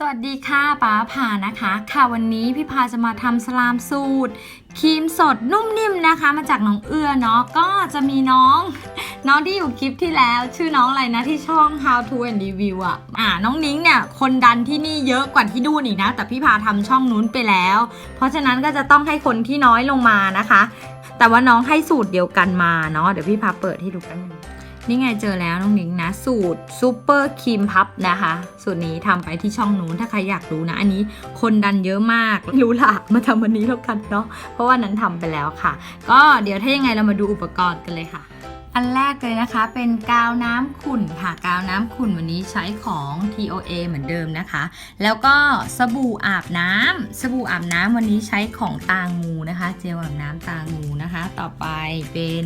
สวัสดีค่ะป้าผานะคะ ค่ะวันนี้พี่พาจะมาทำสลามสูตรครีมสดนุ่มนิ่มนะคะ มาจากน้องเอื้อเนาะก็จะมีน้อง น้องที่อยู่คลิปที่แล้ว ชื่อน้องอะไรนะที่ช่อง How to and Review อะอ่าน้องนิ้งเนี่ย คนดันที่นี่เยอะกว่าที่นู่นอีกนะ แต่พี่พาทำช่องนู้นไปแล้ว เพราะฉะนั้นก็จะต้องให้คนที่น้อยลงมานะคะ แต่ว่าน้องให้สูตรเดียวกันมาเนาะเดี๋ยวพี่พาเปิดให้ดูกันง นี่ไงเจอแล้วน้องนิงนะ สูตรซูเปอร์ครีมพับนะคะ สูตรนี้ทำไปที่ช่องนู้นถ้าใครอยากรู้นะ อันนี้คนดันเยอะมาก รู้ละมาทำวันนี้แล้วกันเนาะเพราะว่านั้นทำไปแล้วค่ะ ก็เดี๋ยวถ้ายังไงเรามาดูอุปกรณ์กันเลยค่ะอันแรกเลยนะคะเป็นกาวน้ำขุ่นค่ะกาวน้ำขุ่นวันนี้ใช้ของ TOA เหมือนเดิมนะคะ แล้วก็สบู่อาบน้ำสบู่อาบน้ำวันนี้ใช้ของตางงูนะคะ เจลอาบน้ำตางงูนะคะ ต่อไปเป็น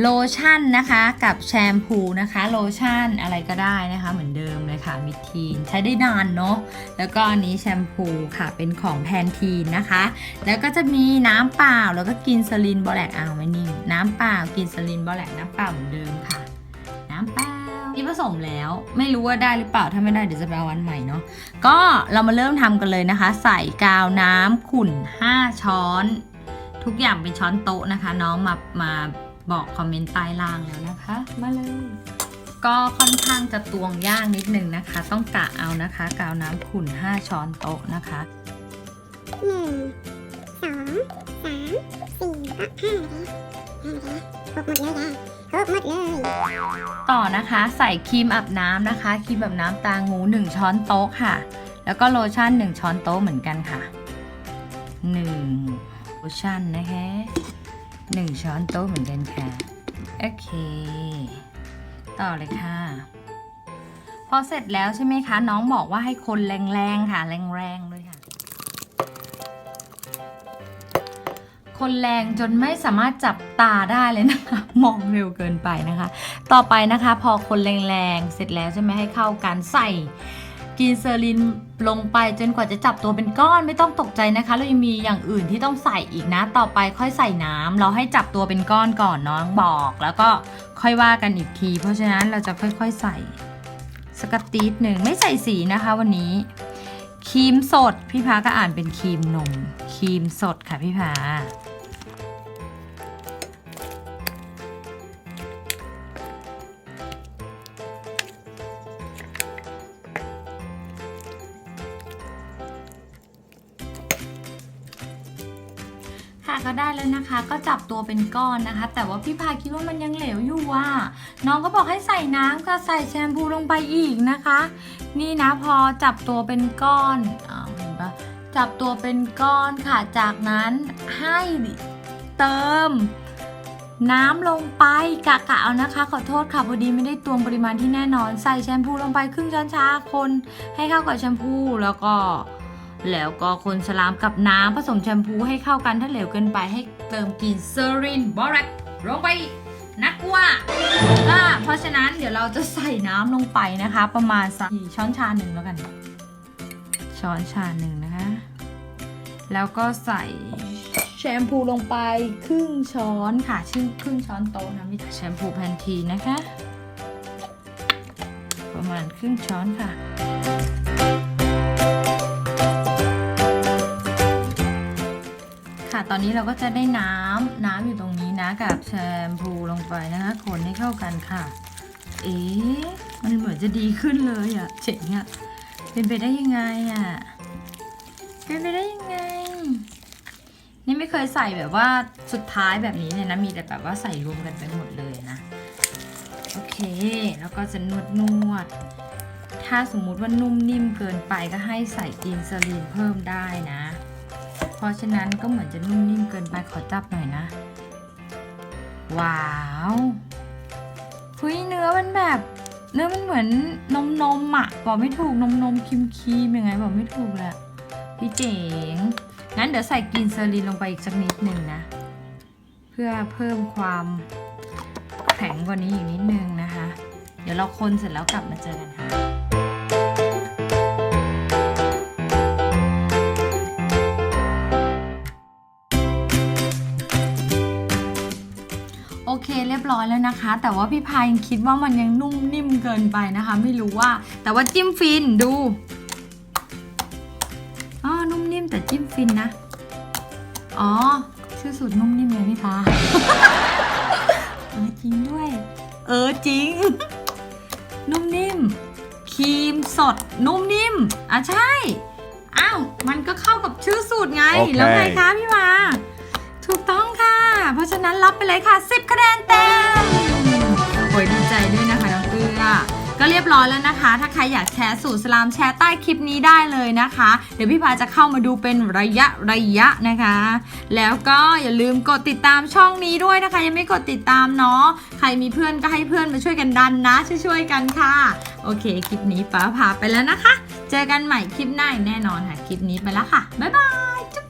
โลชั่นนะคะกับแชมพูนะคะ โลชั่นอะไรก็ได้นะคะ เหมือนเดิมเลยค่ะมิทีนใช้ได้นานเนาะแล้วก็อันนี้แชมพูค่ะเป็นของแพนทีนนะคะ แล้วก็จะมีน้ำเปล่าแล้วก็กินสลินบอแลกเอาไว้นี่น้ำเปล่ากินสลินบอแลกน้ำเปล่าเหมือนเดิมค่ะ น้ำเปล่าที่ผสมแล้วไม่รู้ว่าได้หรือเปล่าถ้าไม่ได้เดี๋ยวจะไปเอาวันใหม่เนาะก็เรามาเริ่มทำกันเลยนะคะ ใส่กาวน้ำขุ่น 5 ช้อน ทุกอย่างเป็นช้อนโต๊ะนะคะ น้องมามา บอกคอมเมนต์ใต้ล่างแล้วนะคะ มาเลย ก็ค่อนข้างจะตวงยากนิดนึงนะคะ ต้องกะเอานะคะกาวน้ำขุ่น 5 ช้อนโต๊ะนะคะหนึ่งสองสามสี่แล้วก็ห้าเลยห้าเลยครบหมดเลยจ้ะครบหมดเลยต่อนะคะใส่ครีมอาบน้ำนะคะครีมอาบน้ำตางู 1 ช้อนโต๊ะค่ะ แล้วก็โลชั่น 1 ช้อนโต๊ะเหมือนกันค่ะ 1 โลชั่นนะคะ 1 ช้อนโต๊ะเหมือนกันค่ะ โอเค ต่อเลยค่ะ พอเสร็จแล้วใช่ไหมคะ น้องบอกว่าให้คนแรงๆค่ะ แรงๆเลยค่ะ คนแรงจนไม่สามารถจับตาได้เลยนะคะ มองเร็วเกินไปนะคะ ต่อไปนะคะ พอคนแรงๆเสร็จแล้วใช่ไหมให้เข้ากันใส่ กินเซอรินลงไปจนกว่าจะจับตัวเป็นก้อนไม่ต้องตกใจนะคะ เรายังมีอย่างอื่นที่ต้องใส่อีกนะ ต่อไปค่อยใส่น้ำเราให้จับตัวเป็นก้อนก่อนน้องบอก แล้วก็ค่อยว่ากันอีกที เพราะฉะนั้นเราจะค่อยๆใส่สกตีดหนึ่งไม่ใส่สีนะคะวันนี้ครีมสดพี่พาก็อ่านเป็นครีมนมครีมสดค่ะพี่พา ค่ะก็ได้แล้วนะคะ ก็จับตัวเป็นก้อนนะคะ แต่ว่าพี่พาคิดว่ามันยังเหลวอยู่ว่ะน้องก็บอกให้ใส่น้ำก็ใส่แชมพูลงไปอีกนะคะ นี่นะพอจับตัวเป็นก้อนอเห็นปะจับตัวเป็นก้อนค่ะ จากนั้นให้เติมน้ำลงไปกะกะเอานะคะ ขอโทษค่ะพอดีไม่ได้ตวงปริมาณที่แน่นอน ใส่แชมพูลงไปครึ่งช้อนชาคนให้เข้ากับแชมพูแล้วก็ แล้วก็คนสลามกับน้ำผสมแชมพูให้เข้ากันถ้าเหลวเกินไปให้เติมกลินเซรินบอรักลงไปอีกนักว่าอ่าเพราะฉะนั้นเดี๋ยวเราจะใส่น้ำลงไปนะคะ ประมาณสักกี่ช้อนชาหนึ่งแล้วกัน ช้อนชาหนึ่งนะคะ แล้วก็ใส่แชมพูลงไปครึ่งช้อนค่ะชื่อครึ่งช้อนโต๊ะนะมิแชมพูแพนทีนะคะ ประมาณครึ่งช้อนค่ะ ตอนนี้เราก็จะได้น้ำน้ำอยู่ตรงนี้นะกับแชมพูลงไปนะคะ คนให้เข้ากันค่ะ เอ๊ะมันเหมือนจะดีขึ้นเลยอะ่ะเจ๋งอะ่ะเป็นไปได้ยังไงอะ่ะเป็นไปได้ยังไง นี่ไม่เคยใส่แบบว่าสุดท้ายแบบนี้เลยนะมีแต่แบบว่าใส่รวมกันไปหมดเลยนะโอเค แล้วก็จะนวดนวด ถ้าสมมุติว่านุ่มนิ่มเกินไปก็ให้ใส่กรีนสลีนเพิ่มได้นะ ราะฉะนั้นก็เหมือนจะนุ่มนิ่มเกินไปขอจับหน่อยนะ ว้าวเฮ้ยเนื้อมันแบบ เนื้อมันเหมือนนมนมอะบอกไม่ถูกนมนมครีมครีมยังไงบอกไม่ถูกเละพี่เจ๋งงั้นเดี๋ยวใส่กรีนเซอรีนลงไปอีกสักนิดหนึ่งนะ เพื่อเพิ่มความแข็งกว่านี้อีกนิดนึงนะคะ เดี๋ยวเราคนเสร็จแล้วกลับมาเจอกันค่ะ เคเรียบร้อยแล้วนะคะ แต่ว่าพี่พายยังคิดว่ามันยังนุ่มนิ่มเกินไปนะคะ ไม่รู้ว่า แต่ว่าจิ้มฟินดูแต่จิ้มฟินนะ อ๋อชื่อสูตรนุ่มนิ่มเลยพี่พาเออจริงด้วย เออจริง นุ่มนิ่มครีมสดนุ่มนิ่มอะใช่ อ้าว มันก็เข้ากับชื่อสูตรไงโอเคแล้วไงคะพี่วาถูกต้องค่ะ เพราะฉะนั้นรับไปเลยค่ะ 10 คะแนนเต็มโอ้ยดีใจด้วยนะคะน้องเอื้อก็เรียบร้อยแล้วนะคะ ถ้าใครอยากแชร์สูตรสลามแชร์ใต้คลิปนี้ได้เลยนะคะ เดี๋ยวพี่พาจะเข้ามาดูเป็นระยะระยะนะคะ แล้วก็อย่าลืมกดติดตามช่องนี้ด้วยนะคะ ยังไม่กดติดตามเนาะ ใครมีเพื่อนก็ให้เพื่อนมาช่วยกันดันนะ ช่วยๆกันค่ะ โอเคคลิปนี้ป้าพาไปแล้วนะคะ เจอกันใหม่คลิปหน้าแน่นอนค่ะ คลิปนี้ไปแล้วค่ะ บ๊ายบาย